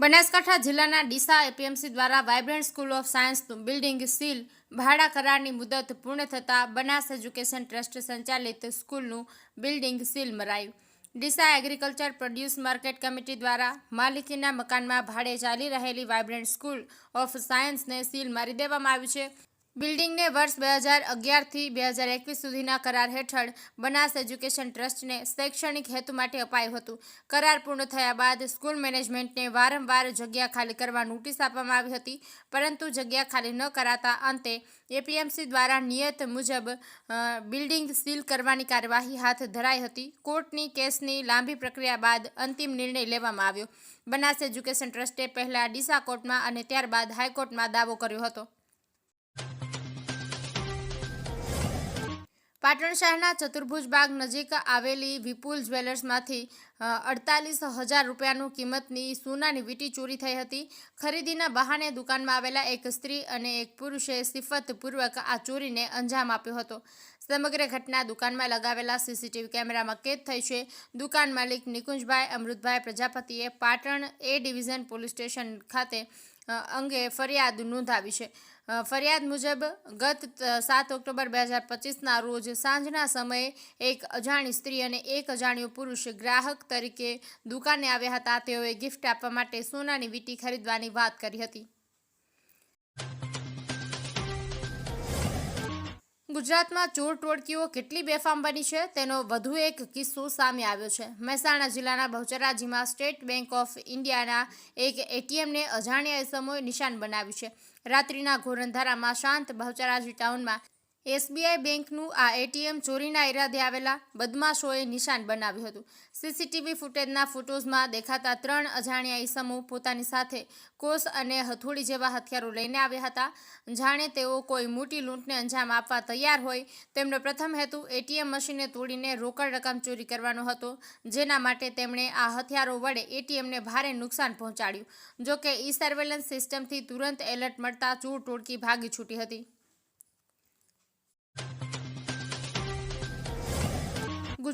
બનાસકાંઠા જિલ્લાના ડીસા એપીએમસી દ્વારા vibrant school of સાયન્સનું બિલ્ડિંગ સીલ ભાડા કરારની મુદત પૂર્ણ થતાં બનાસ એજ્યુકેશન ટ્રસ્ટ સંચાલિત સ્કૂલનું building seal મરાયું. Deesa agriculture produce market committee દ્વારા માલિકીના મકાનમાં ભાડે ચાલી રહેલી વાઇબ્રન્ટ સ્કૂલ ઓફ સાયન્સને સીલ મારી દેવામાં આવ્યું છે. બિલ્ડિંગને વર્ષ બે હજાર અગિયારથી બે હજાર એકવીસ સુધીના કરાર હેઠળ બનાસ એજ્યુકેશન ટ્રસ્ટને શૈક્ષણિક હેતુ માટે અપાયું હતું. કરાર પૂર્ણ થયા બાદ સ્કૂલ મેનેજમેન્ટને વારંવાર જગ્યા ખાલી કરવા નોટિસ આપવામાં આવી હતી, પરંતુ જગ્યા ખાલી ન કરાતા અંતે એપીએમસી દ્વારા નિયત મુજબ બિલ્ડિંગ સીલ કરવાની કાર્યવાહી હાથ ધરાઈ હતી. કોર્ટની કેસની લાંબી પ્રક્રિયા બાદ અંતિમ નિર્ણય લેવામાં આવ્યો. બનાસ એજ્યુકેશન ટ્રસ્ટે પહેલા ડીસા કોર્ટમાં અને ત્યારબાદ હાઈકોર્ટમાં દાવો કર્યો હતો. પાટણ શહેરના ચતુર્ભુજ બાગ નજીક આવેલી વિપુલ જ્વેલર્સમાંથી અડતાલીસ હજાર રૂપિયાનું કિંમતની સોનાની વીંટી ચોરી થઈ હતી. ખરીદીના બહાને દુકાનમાં આવેલા એક સ્ત્રી અને એક પુરુષે સિફતપૂર્વક આ ચોરીને અંજામ આપ્યો હતો. સમગ્ર ઘટના દુકાનમાં લગાવેલા સીસીટીવી કેમેરામાં કેદ થઈ છે. દુકાન માલિક નિકુંજભાઈ અમૃતભાઈ પ્રજાપતિએ Patan A division police station ખાતે અંગે ફરિયાદ નોંધાવી છે. ફરિયાદ મુજબ ગત સાત ઓક્ટોબર બે હજાર પચીસના રોજ સાંજના સમયે એક અજાણી સ્ત્રી અને એક અજાણ્યો પુરુષ ગ્રાહક તરીકે દુકાને આવ્યા હતા. તેઓએ ગિફ્ટ આપવા માટે સોનાની વીંટી ખરીદવાની વાત કરી હતી. ગુજરાતમાં ચોર ટોળકીઓ કેટલી બેફામ બની છે તેનો વધુ એક કિસ્સો સામે આવ્યો છે. મહેસાણા જિલ્લાના બહુચરાજીમાં સ્ટેટ બેંક ઓફ ઇન્ડિયાના એક એટીએમને અજાણ્યા એસમોએ નિશાન બનાવ્યું છે. રાત્રિના ઘોર અંધારામાં શાંત બહુચરાજી ટાઉનમાં એસબીઆઈ બેંકનું આ એટીએમ ચોરીના ઈરાદે આવેલા બદમાશોએ નિશાન બનાવ્યું હતું. સીસીટીવી ફૂટેજના ફોટોઝમાં દેખાતા ત્રણ અજાણ્યા ઈસમો પોતાની સાથે કોસ અને હથોડી જેવા હથિયારો લઈને આવ્યા હતા. જાણે તેઓ કોઈ મોટી લૂંટને અંજામ આપવા તૈયાર હોય, તેમનો પ્રથમ હેતુ એટીએમ મશીનને તોડીને રોકડ રકમ ચોરી કરવાનો હતો, જેના માટે તેમણે આ હથિયારો વડે એટીએમને ભારે નુકસાન પહોંચાડ્યું. જોકે ઈ સર્વેલન્સ સિસ્ટમથી તુરંત એલર્ટ મળતા ચોર ટોળકી ભાગી છૂટી હતી.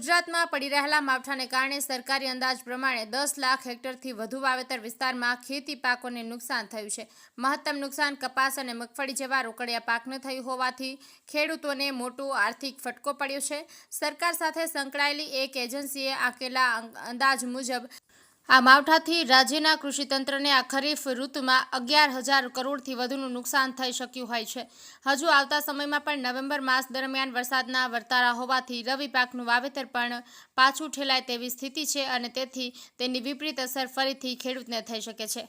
ગુજરાતમાં પડી રહેલા માવઠાને કારણે સરકારી અંદાજ પ્રમાણે દસ લાખ હેક્ટરથી વધુ વાવેતર વિસ્તારમાં ખેતી પાકોને નુકસાન થયું છે. મહત્તમ નુકસાન કપાસ અને મગફળી જેવા રોકડિયા પાકને થયું હોવાથી ખેડૂતોને મોટો આર્થિક ફટકો પડ્યો છે. સરકાર સાથે સંકળાયેલી એક એજન્સીએ આકેલા અંદાજ મુજબ આ માવઠાથી રાજ્યના કૃષિતંત્રને આ ખરીફ ઋતુમાં અગિયાર હજાર કરોડથી વધુનું નુકસાન થઈ શક્યું હોય છે. હજુ આવતા સમયમાં પણ નવેમ્બર માસ દરમિયાન વરસાદના વર્તારા હોવાથી રવિ પાકનું વાવેતર પણ પાછું ઠેલાય તેવી સ્થિતિ છે અને તેથી તેની વિપરીત અસર ફરીથી ખેડૂતને થઈ શકે છે.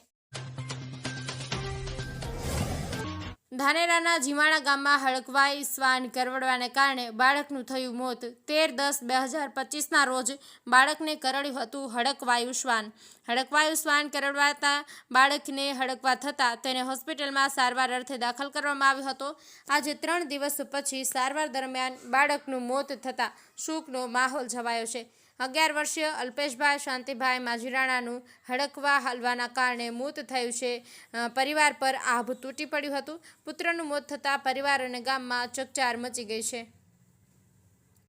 ધાનેરાના જીવાણા ગામમાં હડકવાઈ શ્વાન કરવડવાને કારણે બાળકનું થયું મોત. તેર દસ બે હજાર પચીસના રોજ બાળકને કરડ્યું હતું હડકવાયુ શ્વાન હડકવાયુ શ્વાન કરડવાતા બાળકને હડકવા થતાં તેને હોસ્પિટલમાં સારવાર અર્થે દાખલ કરવામાં આવ્યો હતો. આજે ત્રણ દિવસ પછી સારવાર દરમિયાન બાળકનું મોત થતાં શોકનો માહોલ છવાયો છે. અગિયાર વર્ષીય અલ્પેશભાઈ શાંતિભાઈ માજીરાણાનું હડકવા હાલવાના કારણે મોત થયું છે. પરિવાર પર આભ તૂટી પડ્યું હતું. પુત્રનું મોત થતાં પરિવાર અને ગામમાં ચકચાર મચી ગઈ છે.